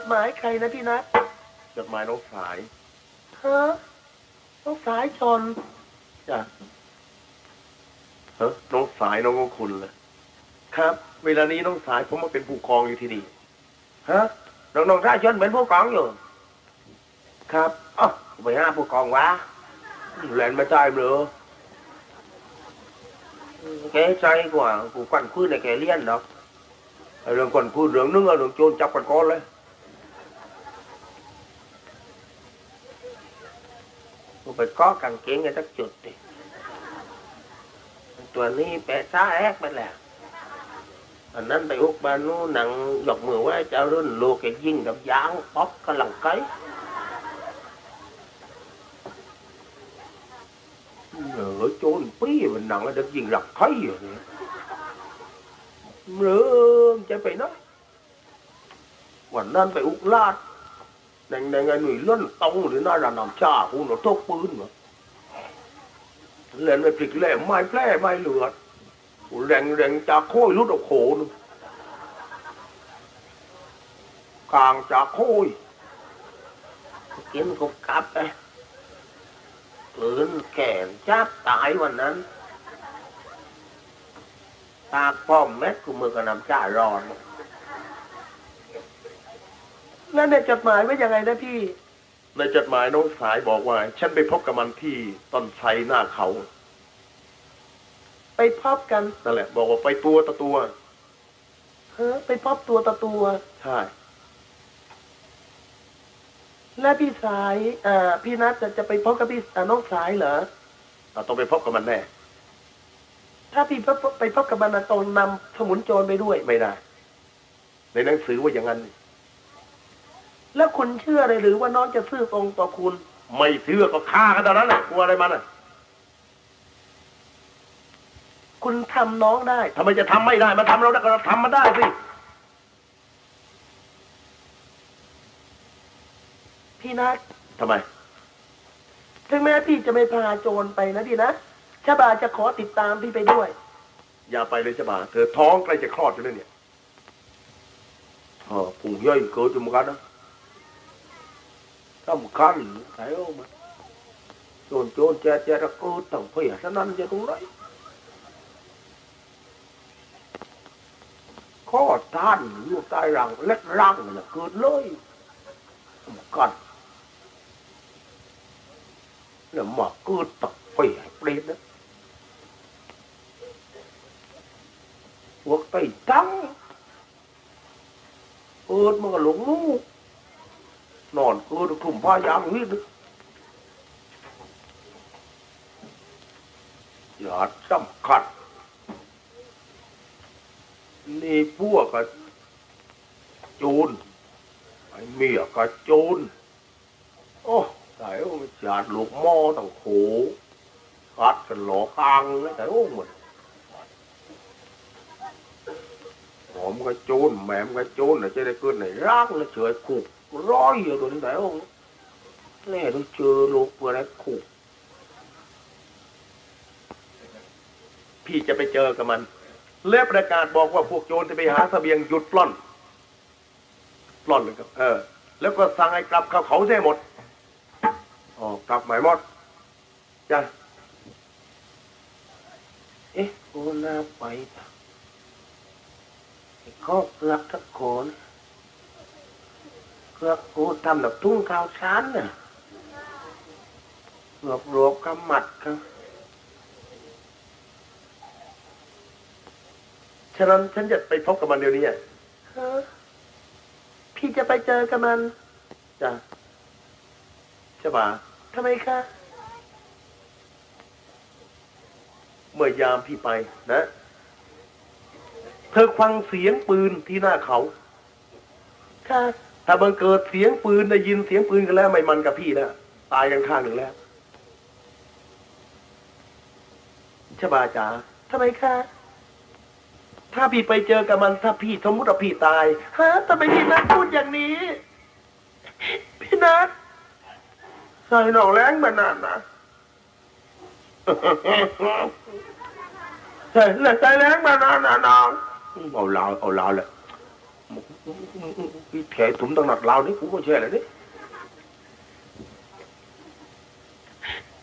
ดหมายใครนะพี่นัทจดหมายน้องสายฮะต้องสายชนจ้ะเฮ้น้องสายน้องของคุณเลยครับ เวลานี้น้องสายผมมาเป็นผู้กองอยู่ที่นี่ฮะน้องน้องสายชนเป็นผู้กองอยู่ ครับอ๋อไปหาผู้กองวะแลนมาจ่ายเหรอแกใจกว่ากูควันคุยในแกเลี้ยนเนาะไอ้เรื่องคนพูดเรื่องนึงเอาเรื่องโจรจับกันก่อนเลย กูไปก้อกางเกงไงสักจุดดิตัวนี้แปะซ่าแอกไปแล้วอันนั้นไปอุกบานูหนังหยอกมือไว้เจ้ารุ่นโลกแกยิงกับยางป๊อกกำลังไกเออโจรปี้มันหนังแล้วเด็กยิงหลักไข่อยู่นี่เรื่องจะไปนะวันนั้นไปอุกลาด แดงแดงไอ้หนุ่ยเล่นตรงหรือหน้าด่านำชาหูหนูทกปืนเหรอเล่นไปพลิกแล่ไม้แพร่ไม้เหลือดแรงแรงจากโค้ยรุดออกโขนกลางจากโค้ยกินกูกลับไปปืนแขนจับตายวันนั้น ตาป้อมเม็ดกูมือกับน้ำจ่ารอน แล้วในจดหมายว่ายังไงนะพี่ ในจดหมายน้องสายบอกว่า ฉันไปพบกับมันที่ต้นไทรหน้าเขาไปพบกันนั่นแหละ บอกว่าไปตัวต่อตัวเฮ้ไปพบตัวต่อตัว ใช่ และพี่สายอ่าพี่นัทจะจะไปพบกับพี่อ่าน้องสายเหรอเราต้องไปพบกับมันแน่ ถ้าพี่พบไปพบกับมันนะตรงนำสมุนโจรไปด้วยไม่ได้ ในหนังสือว่าอย่างนั้น แล้วคุณเชื่อเลยหรือว่าน้องจะซื่อตรงต่อคุณ ไม่เชื่อก็ฆ่ากันตอนนั้นแหละกลัวอะไรมันอะ คุณทำน้องได้ทำไมจะทำไม่ได้มันทำเราได้ก็เราทำมันได้สิ พี่นัททำไม ถึงแม้พี่จะไม่พาโจรไปนะพี่นะชาบาจะขอติดตามพี่ไปด้วย อย่าไปเลยจะบ่าเธอท้องใกล้จะคลอดอยู่แล้วเนี่ยอ๋อผุงย่อยเกิดอยู่เหมือนกันนะ สำคัญไหนโอ้มันโจรโจรแจ๊ะแจ๊ะตะกูต้องเพียฉะนั้นจะตรงไหนข้อท่านอยู่ใต้รังเล็กรังเนี่ยเกิดเลยสำคัญแล้วมาเกิดต้องเพียเปรตนะพวกไต้ตั้งเอิดมันก็หลงลูก นอนคือกลุ่มผ้อยางวิ่งอย่าจำขัดนี่พวกกับโจรไอ้เมียกับโจรโอ้ต่ยโอ้จาดลูกหม้อต่างโขัดกันหลอกกลางเลยต่ยโอ้หมดหอมกับโจรแหมมกับโนรจะได้เกิดไหนรักและเฉยขุก ร้อยอยู่ตัวนี้แล้วแน่ต้องเจอโลูกเปลือกขู่พี่จะไปเจอกับมัน เล็บประกาศบอกว่าพวกโจรจะไปหาสเสบียงหยุดปล้อนปล้อนเลยครับ เออ แล้วก็สั่งให้กลับเขาเขาได้หมดออกกลับหมายมดจ้ะเอ๊ะโอน่าไปเขากลับทักคน เกลือกกูทำแบบทุ่งข้าวสารน่ะรวบรวบกำมัดกันฉะนั้นฉันจะไปพบกับมันเดี๋ยวนี้อะฮะพี่จะไปเจอกับมันจ้ะใช่ปะทำไมคะ เมื่อยามพี่ไปนะ เธอฟังเสียงปืนที่หน้าเขา ค่ะ ถ้าบังเกิดเสียงปืนได้ยินเสียงปืนกันแล้ว ไม่มันกับพี่แล้วตายกันข้างหนึ่งแล้วชบาจ๋าทำไมคะถ้าพี่ไปเจอกับมันถ้าพี่สมมติว่าพี่ตายฮะทำไมพี่นัทพูดอย่างนี้ พี่นัทใส่หนองแรงมานานนะใส่ใส่แรงมานานนะน้องเอาลาวเอาลาวเลย พี่แถถุมตั้งหนัดลาวนี่กูก็เชื่อเลยนี่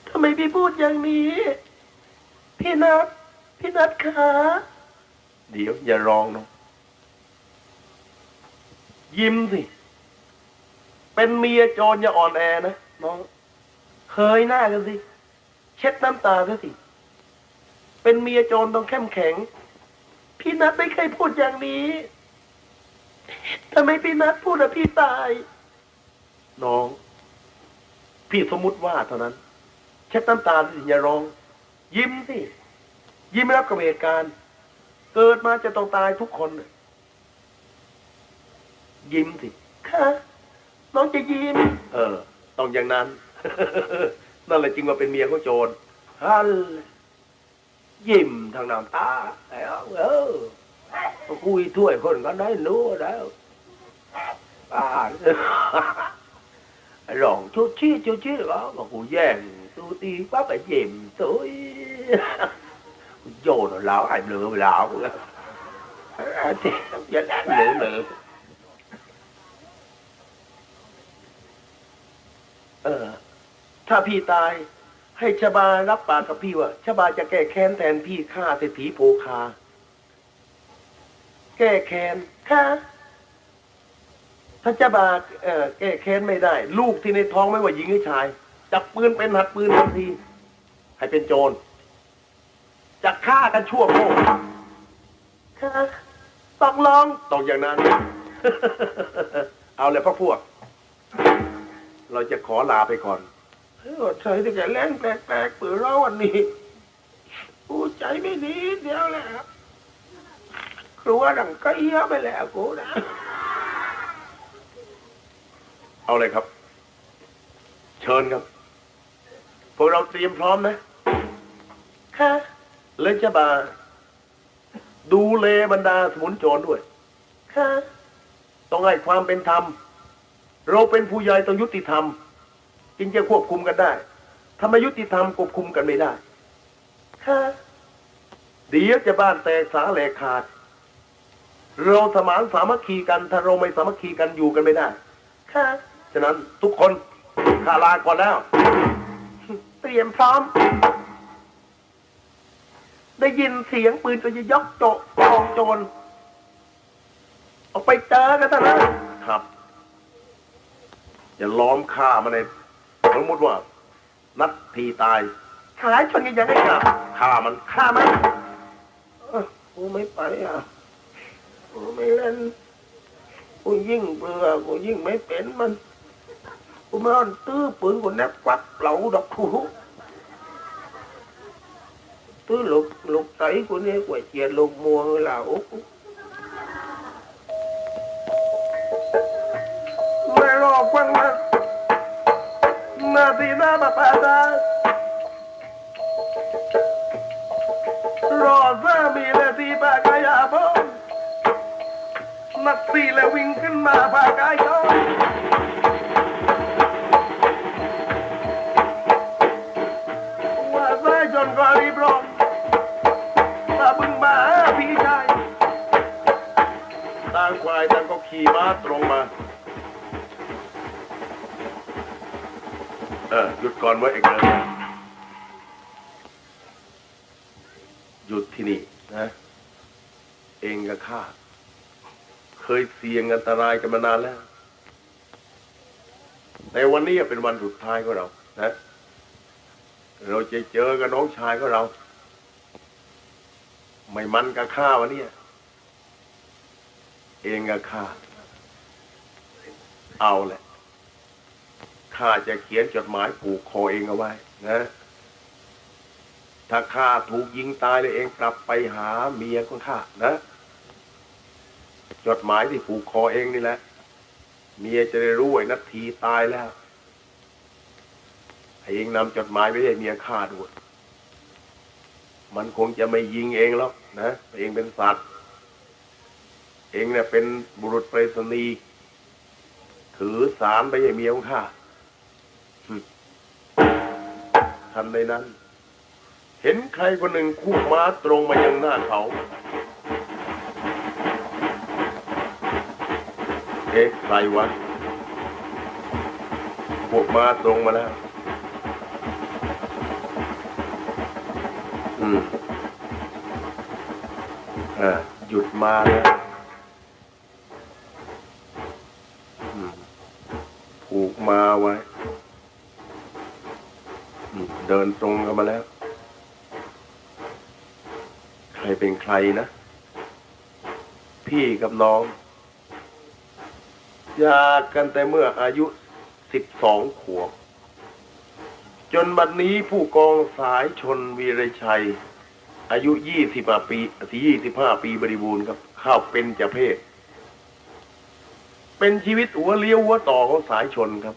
ทำไมพี่พูดอย่างนี้ พี่นัทพี่นัทขาเดี๋ยว อย่าร้องนะยิ้มสิ เป็นเมียโจรอย่าอ่อนแอนะน้องเคยหน้ากันสิ เช็ดน้ำตาซะสิ เป็นเมียโจรต้องเข้มแข็ง พี่นัทไม่เคยพูดอย่างนี้ ทำไมพี่นัทพูดอะพี่ตาย น้อง พี่สมมุติว่าเท่านั้น เช็ดน้ำตาสิอย่าร้อง ยิ้มสิยิ้มรับกับเหตุการณ์ เกิดมาจะต้องตายทุกคนน่ะยิ้มสิค่ะน้องจะยิ้ม เออ ต้องอย่างนั้น นั่นแหละจริงว่าเป็นเมียของโจรฮัลยิ้มทางน้ำตาแล้วเออ คุยถ้วยคนก็ได้รู้แล้วอ่าร้องชุดชี้ชุดชี้ก็บอกกูแย่งตูตีปั๊บไปยิ้มสวยโยน lão ai lựa lão thì vẫn ăn lựa lựa เออ ถ้าพี่ตายให้ชบารับปากกับพี่ว่าชบาจะแก้แค้นแทนพี่ฆ่าเศรษฐีโภคา แก้แค้นค่ะถ้าชบาเอ่อแก้แค้นไม่ได้ ลูกที่ในท้องไม่ว่าหญิงหรือชาย จับปืนเป็นหัดปืนทันที ให้เป็นโจรจะฆ่ากันชั่วโมงค่ะต้องลองต้องอย่างนั้น เอาเลยพ่อพวก เราจะขอลาไปก่อนเฮ้ยเธอที่แกแรงแปลกๆปืนเราวันนี้กูใจไม่ดีเดียวแหละ ครัวดังก็เอี้ยไปแล้วกูนะ เอาเลยครับ เชิญครับ พวกเราเตรียมพร้อมนะค่ะเลยจะบาดูเลบรรดาสมุนโจรด้วย ค่ะ ต้องให้ความเป็นธรรม เราเป็นผู้ใหญ่ต้องยุติธรรม จึงจะควบคุมกันได้ถ้าไม่ยุติธรรมควบคุมกันไม่ได้ ค่ะ เดี๋ยวจะบ้านแตกสาแหลกขาด เราสมานสามัคคีกัน ถ้าเราไม่สามัคคีกันอยู่กันไม่ได้ ค่ะ ฉะนั้นทุกคนข้าลาก่อนแล้ว เตรียมพร้อม ได้ยินเสียงปืนก็จะยกโจกองโจร ออกไปเจอกันเถอะนะครับ อย่าล้อมฆ่ามันเลยสมมติว่า นัดทีตายขายชนกันยังไงครับฆ่ามันฆ่ามันเอ้อกูไม่ไปอะกู ไม่เล่นกูยิ่งเบื่อกูยิ่งไม่เป็นมันกูไม่อ่อนตื้อปืนกูแนบกวัดเหลาดอกคูตื้อหลูกลูกไตกูเนี่ยกว่าเจียนลูกมัวเหล่าไม่รอกฟังนะนาทีหน้ามาปาดารอสามีและทีปากายาพง นักตีและวิ่งขึ้นมาปากายเขาว่าสายจนก็รีบร้อนมาบึงมาหาพี่ชายต่างควายต่างก็ขี่ม้าตรงมา เออหยุดก่อนไว้เอกเลยหยุดที่นี่นะ เองกับข้า เคยเสี่ยงอันตรายกันมานานแล้วในวันนี้เป็นวันสุดท้ายของเรานะ เราจะเจอกับน้องชายของเรา ไม่มันกับข้าวันนี้เองกับข้า เอาแหละ ข้าจะเขียนจดหมายผูกคอเองเอาไว้ นะ ถ้าข้าถูกยิงตายเลยเองกลับไปหาเมียของข้านะ จดหมายที่ผูกคอเองนี่แหละเมียจะได้รู้ไอ้นาทีตายแล้วให้เองนำจดหมายไปให้เมียข้าด้วยมันคงจะไม่ยิงเองหรอกนะเองเป็นสัตว์ เองเนี่ยเป็นบุรุษไปรษณีย์ถือสารไปให้เมียของข้าทันในนั้น เห็นใครคนหนึ่งคู่ม้าตรงมายังหน้าเขา เอ๊ะใครวะพวกมาตรงมาแล้ว อืมอ่าหยุดมาแล้วอืมผูกมาไว้อืมเดินตรงกันมาแล้ว ใครเป็นใครนะ พี่กับน้อง ยากกันแต่เมื่ออายุสิบสองขวบ จนบัดนี้ผู้กองสายชนวีรชัย อายุยี่สิบปีที่ยี่สิบห้าปีบริบูรณ์ครับ เข้าเป็นเจเพศ เป็นชีวิตหัวเลี้ยวหัวต่อของสายชนครับ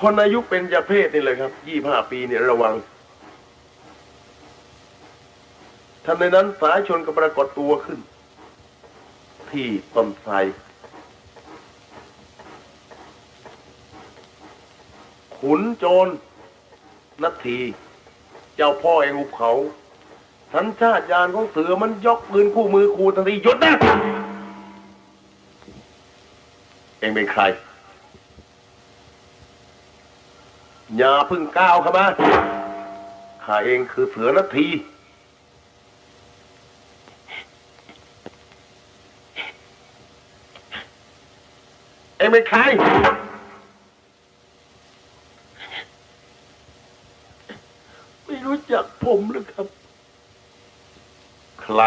คนอายุเป็นเจเพศนี่เลยครับยี่ห้าปีเนี่ยระวังทันในนั้นสายชนก็ปรากฏตัวขึ้น ที่ต้นไทร ขุนโจรนัทีเจ้าพ่อแห่งหุบเขาสัญชาตญาณของเสือมันยกปืนคู่มือคูทันทีหยุดนะเองเป็นใคร อย่าพึ่งก้าวเข้ามาข้าเองคือเสือนาทีเองเป็นใคร ไม่รู้จักผมหรือครับ ใคร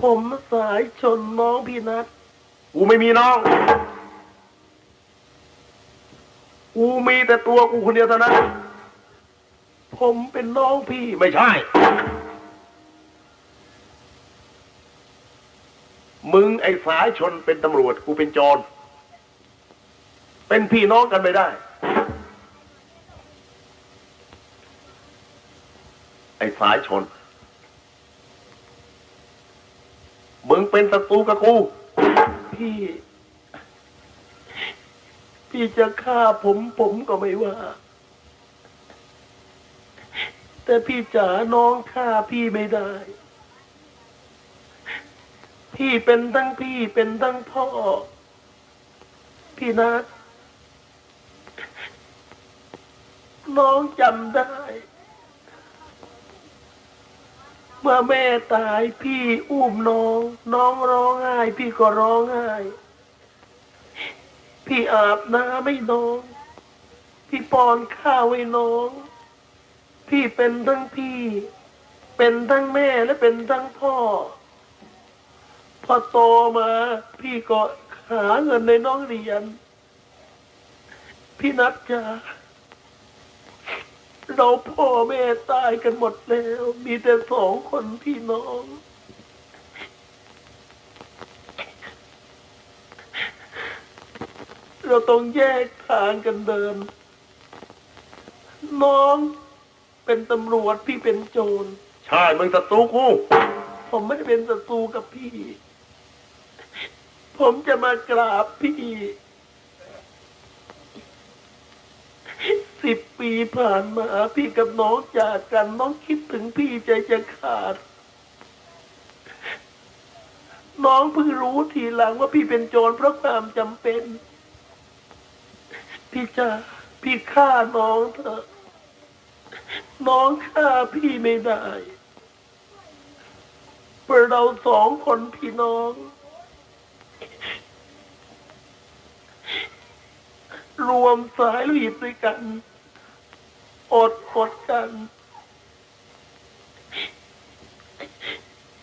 ผมสายชนน้องพี่นัทกูไม่มีน้อง กูมีแต่ตัวกูคนเดียวเท่านั้น ผมเป็นน้องพี่ไม่ใช่ มึงไอ้สายชนเป็นตำรวจกูเป็นโจร เป็นพี่น้องกันไม่ได้ อ้สายชน มึงเป็นศัตรูกับกู พี่ พี่จะฆ่าผมผมก็ไม่ว่า แต่พี่จ๋าน้องฆ่าพี่ไม่ได้ พี่เป็นทั้งพี่เป็นทั้งพ่อ พี่นัทน้องจำได้ เมื่อแม่ตายพี่อุ้มน้อง น้องร้องไห้พี่ก็ร้องไห้พี่อาบน้ำให้น้อง พี่ป้อนข้าวให้น้อง พี่เป็นทั้งพี่ เป็นทั้งแม่และเป็นทั้งพ่อ พอโตมา พี่ก็หาเงินในน้องเรียน พี่นัดจ้า เราพ่อแม่ตายกันหมดแล้ว มีแต่สองคนพี่น้อง เราต้องแยกทางกันเดิน น้องเป็นตำรวจพี่เป็นโจร ใช่มึงศัตรูกู ผมไม่ได้เป็นศัตรูกับพี่ ผมจะมากราบพี่ สิบปีผ่านมาพี่กับน้องจากกันน้องคิดถึงพี่ใจจะขาด น้องเพิ่งรู้ทีหลังว่าพี่เป็นโจรเพราะความจำเป็น พี่จะพี่ฆ่าน้องเถอะ น้องฆ่าพี่ไม่ได้เพราะเราสองคนพี่น้องรวมสายหลีบด้วยกัน อดอดกัน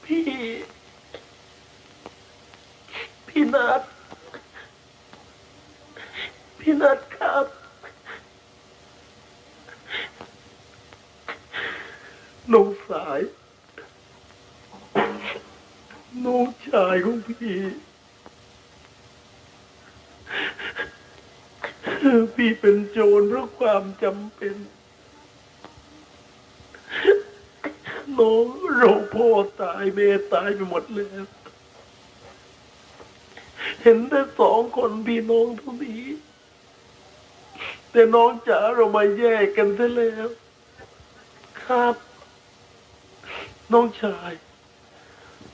พี่ พี่นัทพี่นัทครับ น้องสาย น้องชายของพี่ พี่เป็นโจรเพราะความจำเป็น น้องเราพ่อตายแม่ตายไปหมดแล้ว เห็นแต่สองคนพี่น้องเท่านี้ แต่น้องจ๋าเรามาแยกกันซะแล้ว ครับ น้องชาย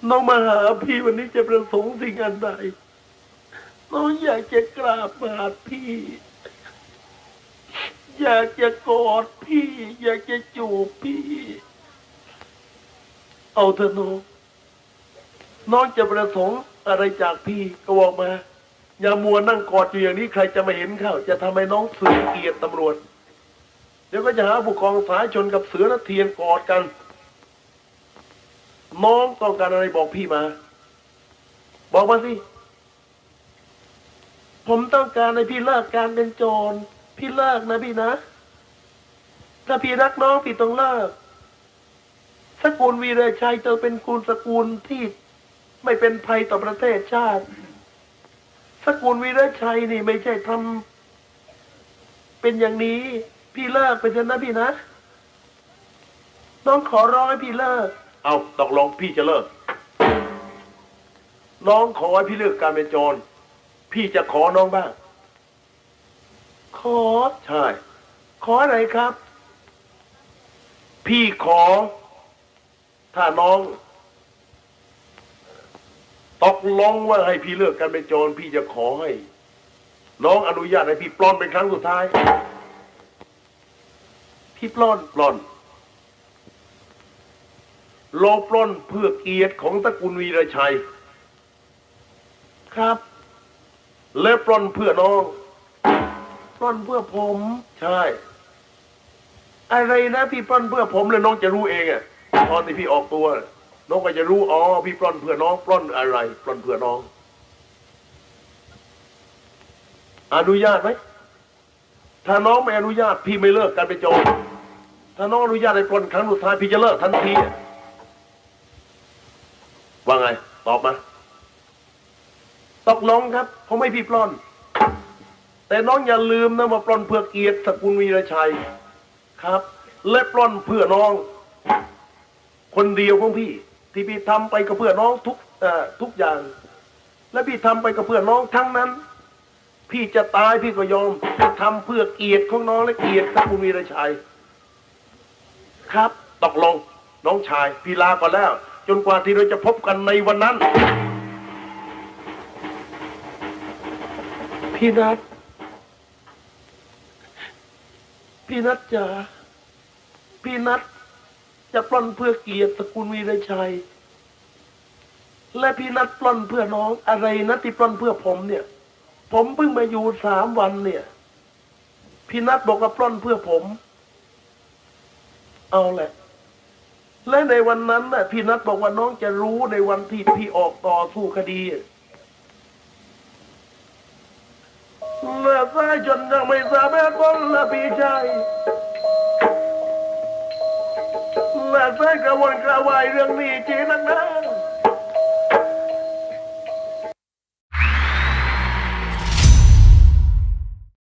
น้องมาหาพี่วันนี้จะประสงค์สิ่งอันใด น้องอยากจะกราบบาพี่ อยากจะกอดพี่ อยากจะจูบพี่ เอาเถอะน้องน้องจะประสงค์อะไรจากพี่ก็บอกมา อย่ามัวนั่งกอดอยู่อย่างนี้ใครจะมาเห็นเข้า จะทำให้น้องเสือเกียรติตำรวจ เดี๋ยวก็จะหาผู้กองสายชนกับเสือนักเทียนกอดกัน น้องต้องการอะไรบอกพี่มา บอกมาสิ ผมต้องการให้พี่เลิกการเป็นโจร พี่เลิกนะพี่นะ ถ้าพี่รักน้องพี่ต้องเลิก สกุลวีรชัยจะเป็นกุลสกุลที่ไม่เป็นภัยต่อประเทศชาติ สกุลวีรชัยนี่ไม่ใช่ทำเป็นอย่างนี้ พี่เลิกไปเถอะนะพี่นะน้องขอร้องให้พี่เลิก เอาตกลงพี่จะเลิก น้องขอให้พี่เลิกการเป็นโจร พี่จะขอน้องบ้าง ขอ ใช่ ขออะไรครับ พี่ขอ ถ้าน้องตกลงว่าให้พี่เลิกการเป็นโจรพี่จะขอให้ น้องอนุญาตให้พี่ปล้อนเป็นครั้งสุดท้าย พี่ปล้อนปล้อนโลปล้นเพื่อเกียรติของตระกูลวีรชัย ครับ และปล้นเพื่อน้องปล้นเพื่อผม ใช่ อะไรนะพี่ปล้นเพื่อผมเลยน้องจะรู้เองอะ ตอนที่พี่ออกตัว น้องก็จะรู้อ๋อพี่ปล้นเพื่อน้องปล้นอะไรปล้นเพื่อน้อง อนุญาตไหมถ้าน้องไม่อนุญาต พี่ไม่เลิกการเป็นโจรถ้าน้องอนุญาตให้ปล้นครั้งสุดท้ายพี่จะเลิกทันทีว่าไง ตอบมาตกลงครับผมไม่พี่ปล้น แต่น้องอย่าลืมนะว่าปล้นเพื่อเกียรติสกุลวีรชัยครับ และปล้นเพื่อน้อง คนเดียวของพี่ ที่พี่ทำไปก็เพื่อน้องทุกทุกอย่าง และพี่ทำไปก็เพื่อน้องทั้งนั้น พี่จะตายพี่ก็ยอมจะทำเพื่อเกียรติของน้องและเกียรติสกุลวีรชัย ครับตกลงน้องชายพี่ลาก่อนแล้ว จนกว่าที่เราจะพบกันในวันนั้น พี่นัทพี่นัทจ๋าพี่นัท จะปล้นเพื่อเกียรติสกุลวีรชัย และพี่นัทปล้นเพื่อน้องอะไรนะที่ปล้นเพื่อผมเนี่ย ผมเพิ่งมาอยู่สามวันเนี่ย พี่นัทบอกว่าปล้นเพื่อผม เอาแหละ และในวันนั้นน่ะ พี่นัทบอกว่าน้องจะรู้ในวันที่พี่ออกต่อสู้คดีและสายจนยังไม่สามารถพ้นละพี่ชาย และสายกระวนกระวายเรื่องนี้จีนักนะ